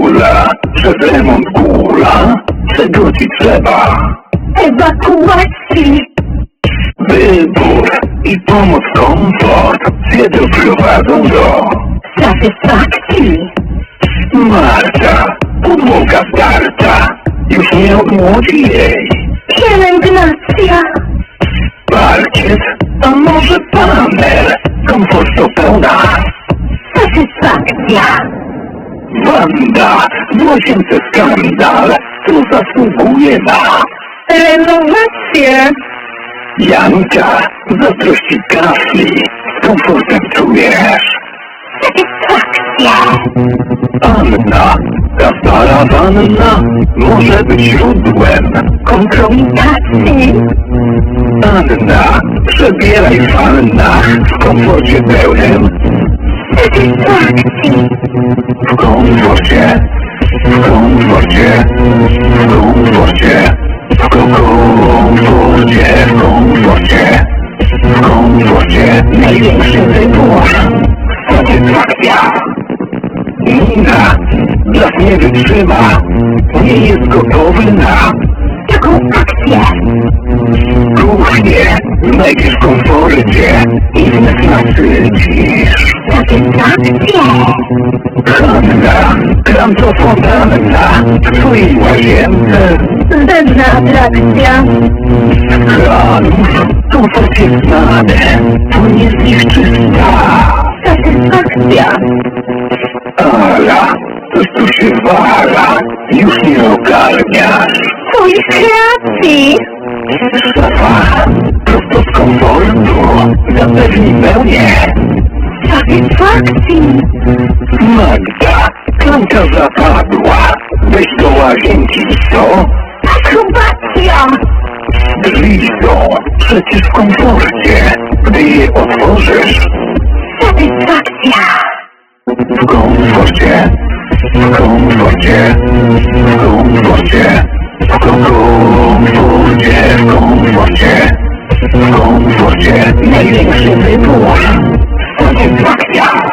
Ula, przez remont kula, czego ci trzeba? Ewakuacji! Wybór i pomoc, komfort, cię doprowadzą do Satysfakcji! Marta, podłoga zdarta, już nie odmłodzi jej. Pielęgnacja! Parkiet, a może panel, komfort to pełna. Satysfakcja! Wanda, łazience skandal, tu zasługuje na Renowację! Janka, zazdrości kafli, z komfortem czujesz. Satysfakcja! Anna, ta stara wanna może być źródłem Kompromitacji! Anna, przebieraj w wannach w komforcie pełnym, W w komforcie, w komforcie, w komforcie, w komforcie, w dla nie wytrzyma, nie jest gotowy na Taką akcję! kuchnię, znajdziesz w komforcie i wnet nasycisz. Satysfakcja! Hanna, krantofontanna, w twojej łazience. Zbędna atrakcja! Hanów, komfort jest znany, płynie z nich czysta. Satysfakcja! Ala, coś tu się wala, już nie ogarniasz. Twoich kreacji! Szafa, komfortu, zapewni pełnię. Satysfakcji! Magda, klamka zapadła, weź do łazienki, co? Akrobacja! Drzwi są przecież w komforcie, gdy je otworzysz. Satysfakcja! W komforcie, w komforcie, w komforcie, w ko- komforcie, w komforcie, największy wybór, satysfakcja.